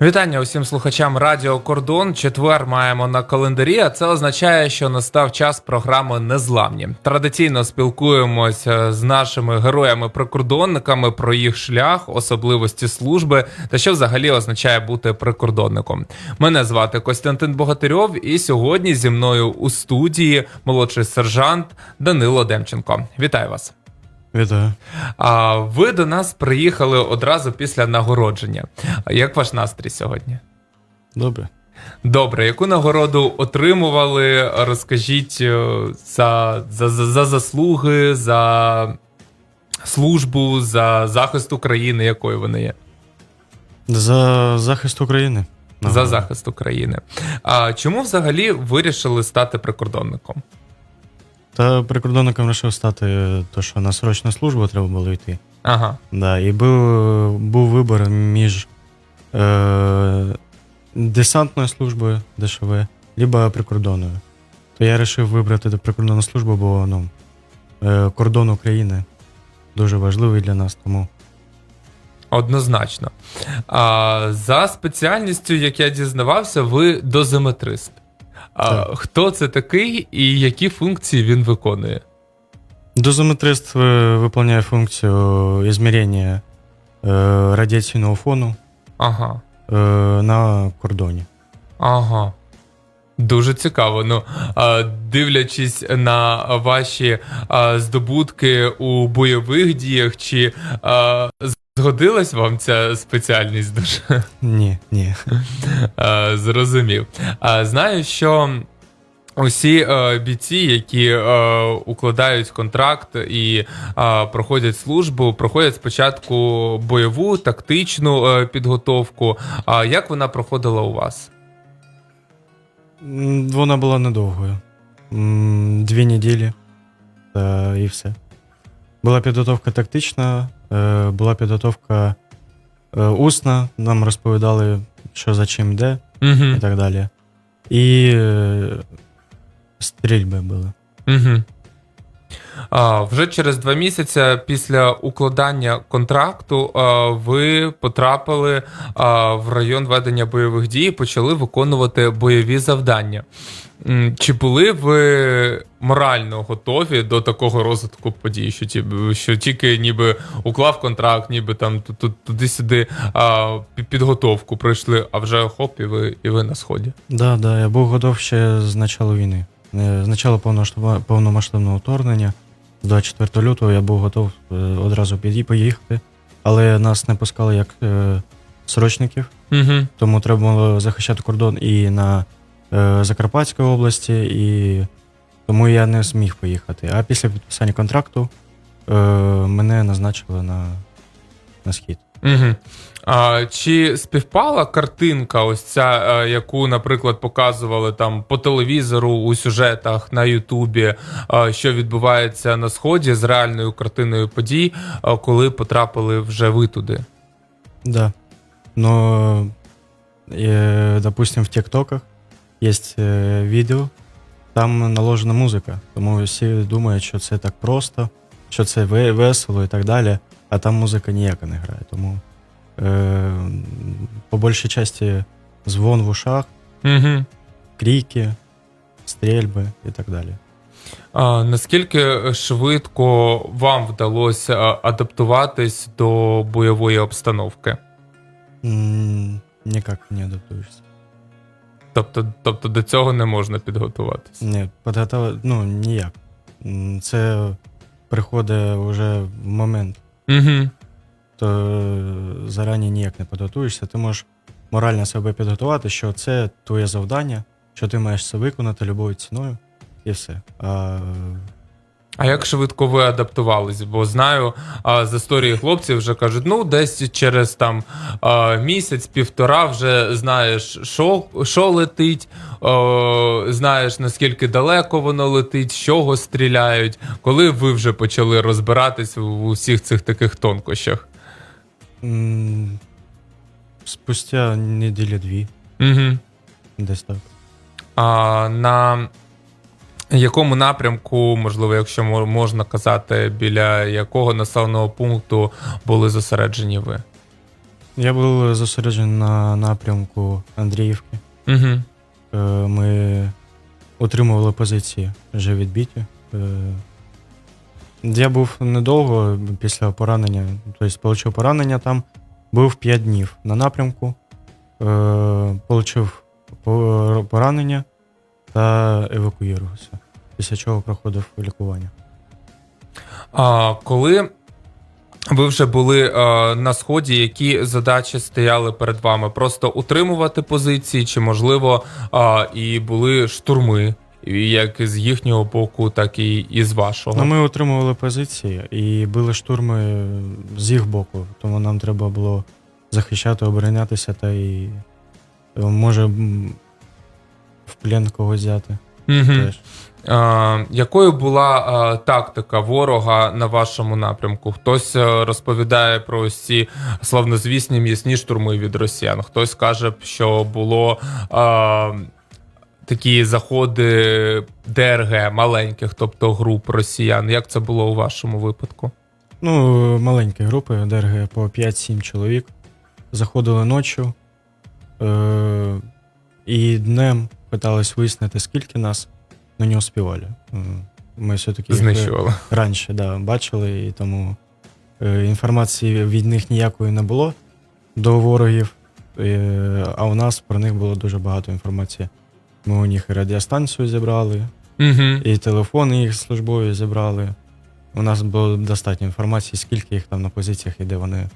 Вітання усім слухачам Радіо Кордон. Четвер маємо на календарі. А це означає, що настав час програми Незламні. Традиційно спілкуємося з нашими героями-прикордонниками про їх шлях, особливості служби та що взагалі означає бути прикордонником. Мене звати Костянтин Богатирьов, і сьогодні зі мною у студії молодший сержант Данило Демченко. Вітаю вас. Вітаю. А ви до нас приїхали одразу після нагородження. Як ваш настрій сьогодні? Добре. Добре, яку нагороду отримували? Розкажіть е, за, за, за, за заслуги, за службу, за захист України, якою вони є? За захист України. За захист України. А чому взагалі вирішили стати прикордонником? Та прикордонником вирішив стати, то що на срочну службу треба було йти. Ага. Да, і був, був вибір між е, десантною службою ДШВ, либо прикордонною. То я вирішив вибрати прикордонну службу, бо ну, е, кордон України дуже важливий для нас, тому Однозначно. А, за спеціальністю, як я дізнавався, ви дозиметрист. А, хто це такий і які функції він виконує? Дозометрист е, виконує функцію ізмірення е, радіаційного фону Ага. е, на кордоні. Ага. Дуже цікаво. Ну, дивлячись на ваші здобутки у бойових діях, чи згодилась вам ця спеціальність дуже? Ні, ні. Е, Зрозумів. А, Знаю, що усі е, бійці, які е, укладають контракт і е, проходять службу, проходять спочатку бойову, тактичну е, підготовку. А як вона проходила у вас? Вона була недовгою. Дві неділі та і все. Була підготовка тактична, е, була підготовка е, усна, нам розповідали, що за чим йде Угу. і так далі. І е, стрільби були. Угу. Вже через два місяці після укладання контракту ви потрапили в район ведення бойових дій і почали виконувати бойові завдання. Чи були ви морально готові до такого розвитку подій, що, ті, що тільки ніби уклав контракт, ніби там ту- ту- туди-сюди а, підготовку пройшли, а вже хоп, і ви, і ви на сході? Да, да, я був готов ще з початку війни. Е, З початку повномасштабного вторгнення, 24 лютого я був готов е, одразу поїхати, але нас не пускали як е, срочників, Угу. тому треба було захищати кордон і на е, Закарпатській області, і тому я не зміг поїхати. А після підписання контракту мене назначили на, на схід. Угу. А, чи співпала картинка, ось ця, е, яку, наприклад, показували там по телевізору у сюжетах на Ютубі, е, що відбувається на сході з реальною картиною подій, е, коли потрапили вже ви туди? Да. Но, э, допустим, в ТикТоках есть э, відео, там наложена музика, тому всі думають, що це так просто, що це весело і так далі, а там музика ніяка не грає. Тому е, по більшій часті звон в ушах, Угу. крики, стрільби і так далі. А, наскільки швидко вам вдалося адаптуватись до бойової обстановки? М, Ніяк не адаптуєшся. Тобто, тобто до цього не можна підготуватись? Ні, підготовити, ну ніяк. Це приходить вже в момент. Угу. То е, зарані ніяк не підготуєшся. Ти можеш морально себе підготувати, що це твоє завдання, що ти маєш це виконати любою ціною, і все. А, А як швидко ви адаптувались? Бо знаю а, з історії хлопців вже кажуть, ну десь через там а, місяць, півтора вже знаєш, що, що летить, о, знаєш наскільки далеко воно летить, з чого стріляють. Коли ви вже почали розбиратись в усіх цих таких тонкощах? М, спустя неділі дві, Угу. десь так. А на якому напрямку, можливо, якщо мо- можна казати, біля якого населеного пункту були зосереджені ви? Я був зосереджений на напрямку Андріївки. Угу. Е, Ми утримували позиції вже відбиті. Е, Я був недовго після поранення, тобто отримав поранення там, був 5 днів на напрямку, отримав поранення та евакуювався, після чого проходив лікування. А коли ви вже були а, на сході, які задачі стояли перед вами? Просто утримувати позиції, чи можливо і були штурми, як з їхнього боку, так і, і з вашого? Ну, ми утримували позиції і били штурми з їх боку, тому нам треба було захищати, оборонятися та і е, може в плен когось взяти. Теж. А, якою була а, тактика ворога на вашому напрямку? Хтось розповідає про ось ці славнозвісні м'ясні штурми від росіян. Хтось каже, що було а, такі заходи ДРГ маленьких, тобто груп росіян. Як це було у вашому випадку? Ну, маленькі групи ДРГ по 5-7 чоловік. Заходили ночі е- і днем питались вияснити, скільки нас, але не успівали. Е, Ми все-таки Знищували. раніше да, бачили, і тому е, інформації від них ніякої не було до ворогів, е, а у нас про них було дуже багато інформації. Ми у них і радіостанцію зібрали, Угу. і телефони їх службові зібрали. У нас було достатньо інформації, скільки їх там на позиціях і де вони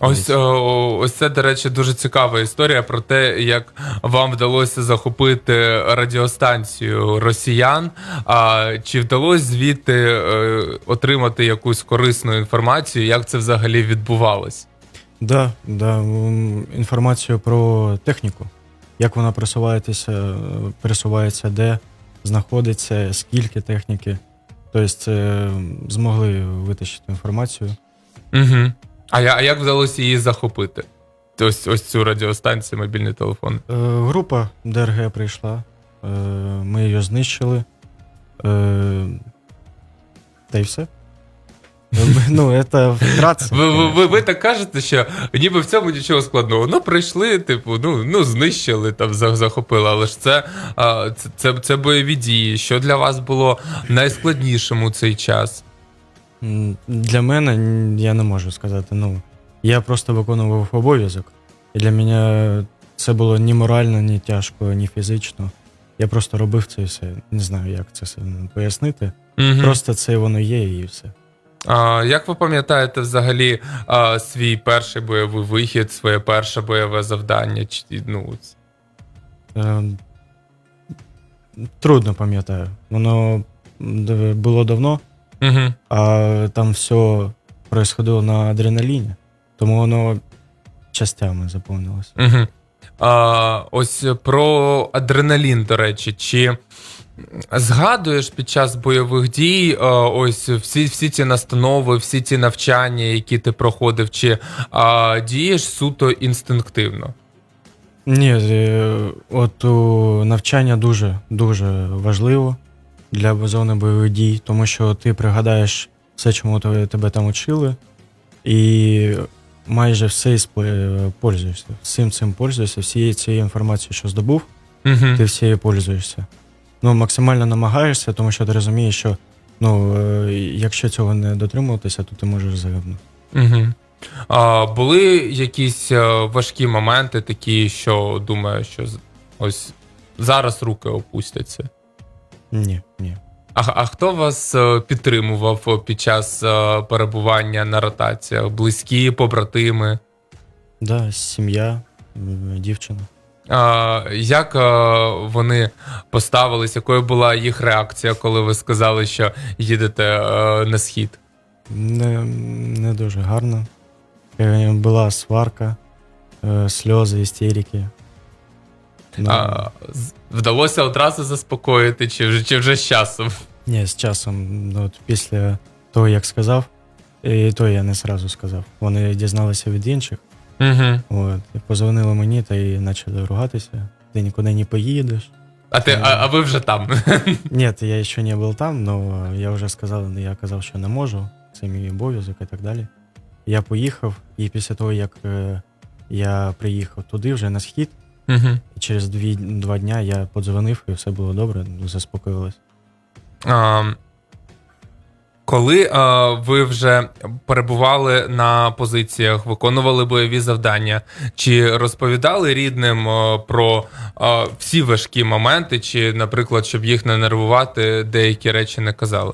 Ось, ось це, до речі, дуже цікава історія про те, як вам вдалося захопити радіостанцію росіян. А чи вдалося звідти е, отримати якусь корисну інформацію? Як це взагалі відбувалось? Да, да, інформацію про техніку, як вона просувається, е, пересувається, де знаходиться, скільки техніки. Тобто е, змогли витащити інформацію. Угу. А, а як вдалося її захопити? Ось, ось цю радіостанцію, мобільний телефон. Е, Група ДРГ прийшла, е, ми її знищили. Е, Та й все. Ну, це вкратце. Ви, ви, ви, ви так кажете, що ніби в цьому нічого складного. Ну, прийшли, типу, ну, ну знищили, там захопили. Але ж це, а, це, це, це бойові дії. Що для вас було найскладнішим у цей час? Для мене я не можу сказати. Ну, я просто виконував обов'язок. І для мене це було ні морально, ні тяжко, ні фізично. Я просто робив це і все. Не знаю, як це все пояснити. Мгм. Просто це воно є і все. А, як ви пам'ятаєте взагалі а, свій перший бойовий вихід, своє перше бойове завдання? Чи, ну, Е, трудно пам'ятаю. Воно було давно, угу. а там все происходило на адреналіні, тому воно частями заповнилося. Угу. А, ось про адреналін, до речі, чи згадуєш під час бойових дій ось всі, всі ці настанови, всі ці навчання, які ти проходив, чи а, дієш суто інстинктивно? Ні, е, от навчання дуже дуже важливо для зони бойових дій, тому що ти пригадаєш все, чому тебе там учили, і майже все е, пользуєшся. Всім цим пользуєшся, всією цією інформацією, що здобув, Угу. ти всією пользуєшся. Ну, максимально намагаєшся, тому що ти розумієш, що ну, е, якщо цього не дотримуватися, то ти можеш загибнути. Угу. А, були якісь е, важкі моменти, такі, що думаю, що ось зараз руки опустяться. Ні, ні. А, а хто вас е, підтримував під час перебування на ротаціях? Близькі, побратими? Да, сім'я, дівчина. Як вони поставились? Якою була їх реакція, коли ви сказали, що їдете е, на схід? Не, не дуже гарно. Е, Була сварка, е, сльози, істерики. Ну, А, вдалося одразу заспокоїти, чи вже, чи вже з часом? Ні, з часом, ну, от після того, як сказав, і то я не зразу сказав. Вони дізналися від інших, Угу. от, і позвонили мені та і почали ругатися. Ти нікуди не поїдеш. А, ти, а, а ви вже там. Ні, я ще не був там, але я вже сказав, я казав, що не можу. Це мій обов'язок і так далі. Я поїхав, і після того, як е, я приїхав туди вже на схід, Угу. через дві, два дня я подзвонив, і все було добре, заспокоїлось. А, коли а, ви вже перебували на позиціях, виконували бойові завдання, чи розповідали рідним а, про а, всі важкі моменти, чи, наприклад, щоб їх не нервувати, деякі речі не казали?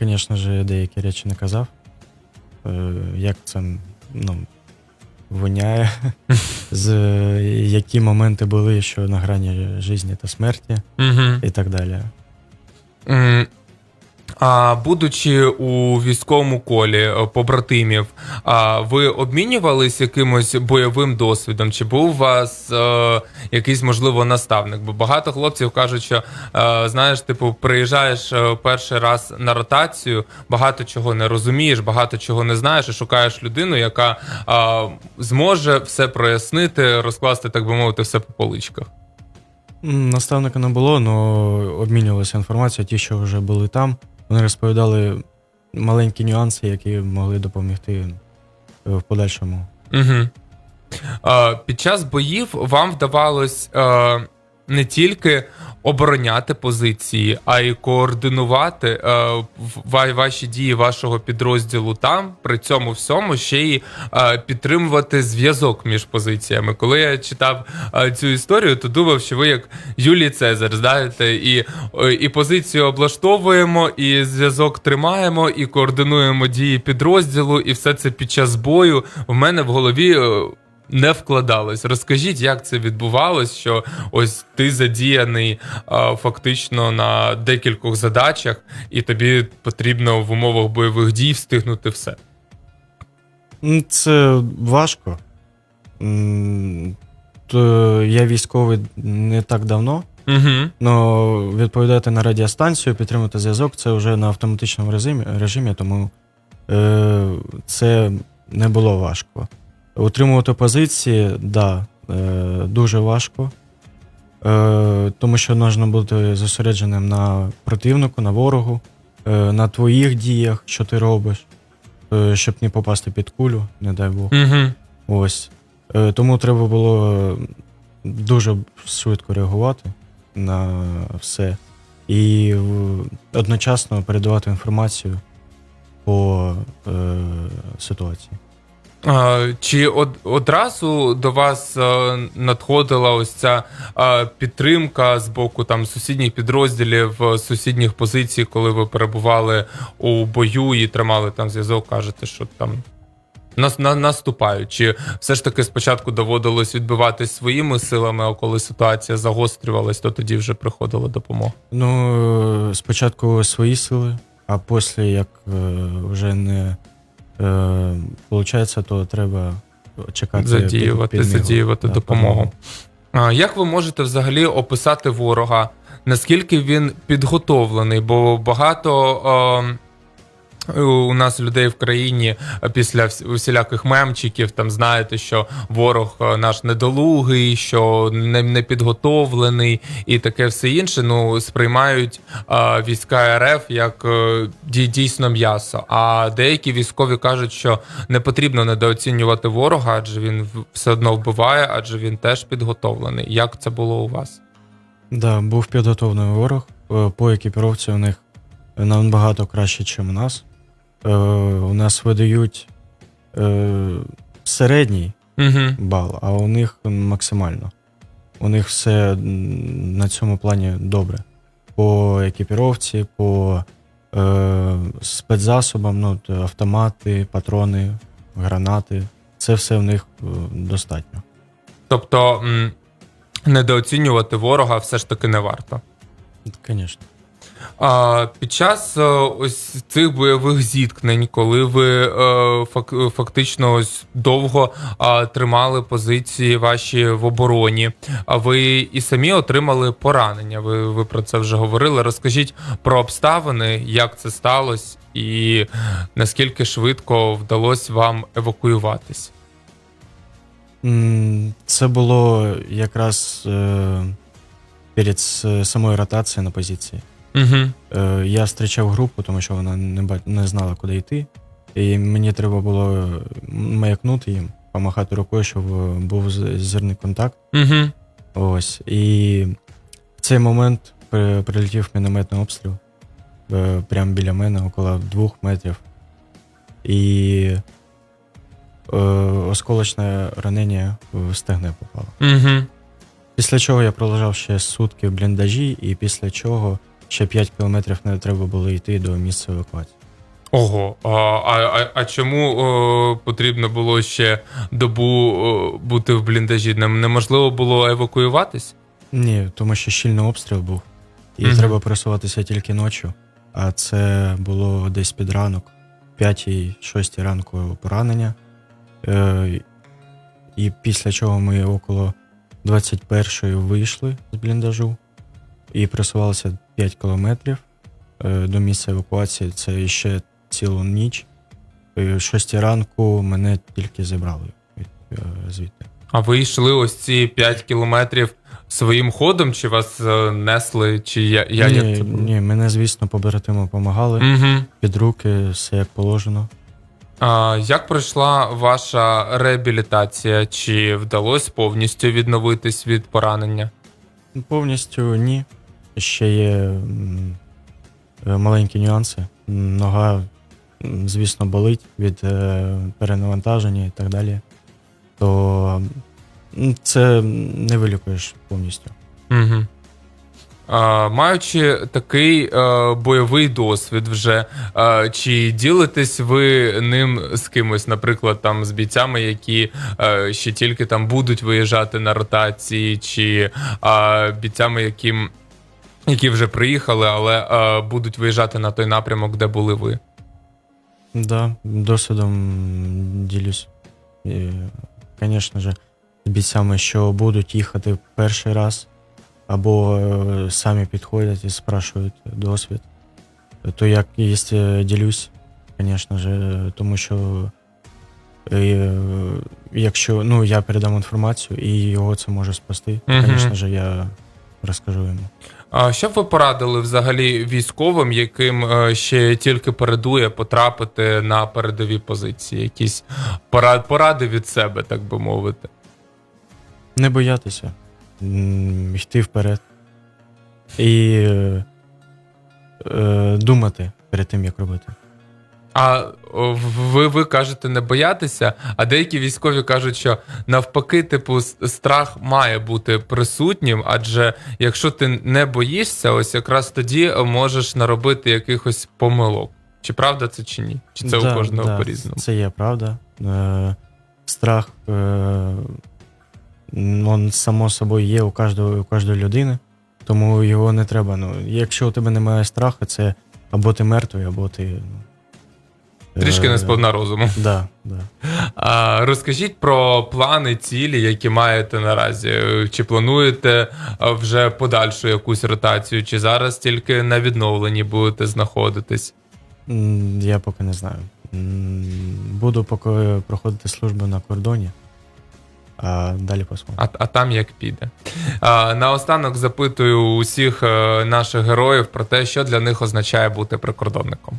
Звісно ж, я деякі речі не казав. Е, Як це ну, воняє, з е, які моменти були, що на грані життя та смерті, і так далі. А будучи у військовому колі е, побратимів, а ви обмінювались якимось бойовим досвідом? Чи був у вас е, якийсь можливо наставник? Бо багато хлопців кажуть, що е, знаєш, типу, приїжджаєш перший раз на ротацію, багато чого не розумієш, багато чого не знаєш, і шукаєш людину, яка зможе все прояснити, розкласти, так би мовити, все по поличках. Наставника не було, але обмінювалася інформацією, ті, що вже були там. Вони розповідали маленькі нюанси, які могли допомогти в подальшому. Угу. Е, під час боїв вам вдавалось е, не тільки обороняти позиції, а й координувати е, ва- ваші дії вашого підрозділу там, при цьому всьому ще й е, підтримувати зв'язок між позиціями. Коли я читав е, цю історію, то думав, що ви як Юлій Цезар, знаєте, і, і позицію облаштовуємо, і зв'язок тримаємо, і координуємо дії підрозділу, і все це під час бою в мене в голові. е, Не вкладалось. Розкажіть, як це відбувалось, що ось ти задіяний а, фактично на декількох задачах, і тобі потрібно в умовах бойових дій встигнути все. Це важко. То я військовий не так давно, Угу. але відповідати на радіостанцію, підтримувати зв'язок це вже на автоматичному режимі, режимі тому е, це не було важко. Утримувати позиції, да, е, дуже важко. Е, тому що потрібно бути зосередженим на противнику, на ворогу, е, на твоїх діях, що ти робиш, е, щоб не попасти під кулю, не дай Бог. Угу. Ось. Е, Тому треба було дуже швидко реагувати на все і одночасно передавати інформацію по е, ситуації. Чи од, одразу до вас е, надходила ось ця е, підтримка з боку там сусідніх підрозділів, е, сусідніх позицій, коли ви перебували у бою і тримали там зв'язок, кажете, що там нас, на, наступають? Чи все ж таки спочатку доводилось відбиватись своїми силами, а коли ситуація загострювалась, то тоді вже приходила допомога? Ну, спочатку свої сили, а після, як вже не е, виходить, то треба чекати. задіювати, підмігу. задіювати Да, допомогу. А, Як ви можете взагалі описати ворога? Наскільки він підготовлений? Бо багато е, у нас людей в країні е, після усіляких мемчиків, там знаєте, що ворог е, наш недолугий, що не, підготовлений і таке все інше. Ну сприймають е, війська РФ як е, дійсно м'ясо. А деякі військові кажуть, що не потрібно недооцінювати ворога, адже він все одно вбиває, адже він теж підготовлений. Як це було у вас? Да, був підготовлений ворог. Е, По екіпіровці у них набагато краще, ніж у нас. Е, У нас видають е, середній Угу. бал, а у них максимально. У них все на цьому плані добре. По екіпіровці, по е, спецзасобам, ну, автомати, патрони, гранати. Це все в них е, достатньо. Тобто недооцінювати ворога все ж таки не варто. Звісно. Під час е, ось цих бойових зіткнень, коли ви е, фактично ось довго тримали позиції ваші в обороні, а ви і самі отримали поранення. Ви, ви про це вже говорили. Розкажіть про обставини, як це сталося, і наскільки швидко вдалося вам евакуюватись. Це було якраз е, перед самою ротацією на позиції. Угу. Е, я зустрічав групу, тому що вона не, ба- не знала, куди йти. І мені треба було маякнути їм, помахати рукою, щоб е, був з- зірний контакт. Угу. Ось. І в цей момент при- прилетів мінометний обстріл е, прямо біля мене, около двох метрів. І е, осколочне ранення в стегне попало. Угу. Після чого я пролежав ще сутки в бліндажі, і після чого ще 5 кілометрів не треба було йти до місця евакуації. Ого. А, а, а, чому о, потрібно було ще добу о, бути в бліндажі? Нем- Неможливо було евакуюватись? Ні, тому що щільний обстріл був, і Мгм. треба пересуватися тільки ночі. А це було десь під ранок, 5-6 ранку поранення. Е, і після чого ми около 21-ї вийшли з бліндажу і пресувалися 5 кілометрів е, до місця евакуації. Це ще цілу ніч. О 6 ранку мене тільки забрали від, е, звідти. А ви йшли ось ці 5 кілометрів своїм ходом, чи вас е, несли, чи я, я ні, як це було? ні, мене, звісно, побратими допомагали. Угу. під руки, все як положено. А, як пройшла ваша реабілітація? Чи вдалося повністю відновитись від поранення? Повністю ні. Ще є маленькі нюанси. Нога, звісно, болить від е, перенавантаження і так далі. То це не вилікуєш повністю. Угу. А, маючи такий е, бойовий досвід вже, е, чи ділитесь ви ним з кимось, наприклад, там з бійцями, які е, ще тільки там будуть виїжджати на ротації, чи е, бійцями, яким, які вже приїхали, але е, будуть виїжджати на той напрямок, де були ви? Да, досвідом ділюсь. І, звісно ж, з бійцями, що будуть їхати перший раз, або е, самі підходять і спрашують досвід. То як є, е, ділюсь, звісно ж, тому що е, якщо ну, я передам інформацію і його це може спасти, звісно ж, я розкажу йому. А що б ви порадили взагалі військовим, яким е, ще тільки передує потрапити на передові позиції? Якісь пора- поради від себе, так би мовити. Не боятися, йти вперед. І е, е, думати перед тим, як робити. А ви, ви кажете не боятися, а деякі військові кажуть, що навпаки, типу, страх має бути присутнім, адже якщо ти не боїшся, ось якраз тоді можеш наробити якихось помилок. Чи правда це чи ні? Чи це Да, у кожного да, по-різному? Це є правда. Е, страх, е, він само собою є у кожної, у кожної людини, тому його не треба. Ну, якщо у тебе немає страху, це або ти мертвий, або ти. Ну, Трішки е, не сповна розуму. Да, да. А, розкажіть про плани, цілі, які маєте наразі. Чи плануєте вже подальшу якусь ротацію, чи зараз тільки на відновленні будете знаходитись? Я поки не знаю. Буду поки проходити службу на кордоні, а далі посмотрим. А, а там як піде. А, наостанок запитую усіх е, наших героїв про те, що для них означає бути прикордонником.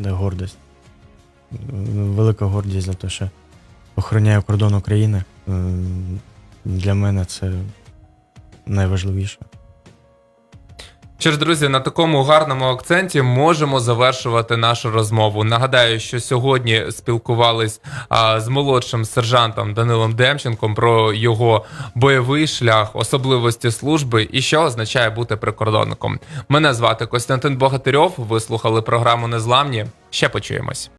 Гордість. Велика гордість за те, що охороняю кордон України. Для мене це найважливіше. Що ж, друзі, на такому гарному акценті можемо завершувати нашу розмову. Нагадаю, що сьогодні спілкувались а, з молодшим сержантом Данилом Демченком про його бойовий шлях, особливості служби і що означає бути прикордонником. Мене звати Костянтин Богатирьов. Ви слухали програму Незламні. Ще почуємось.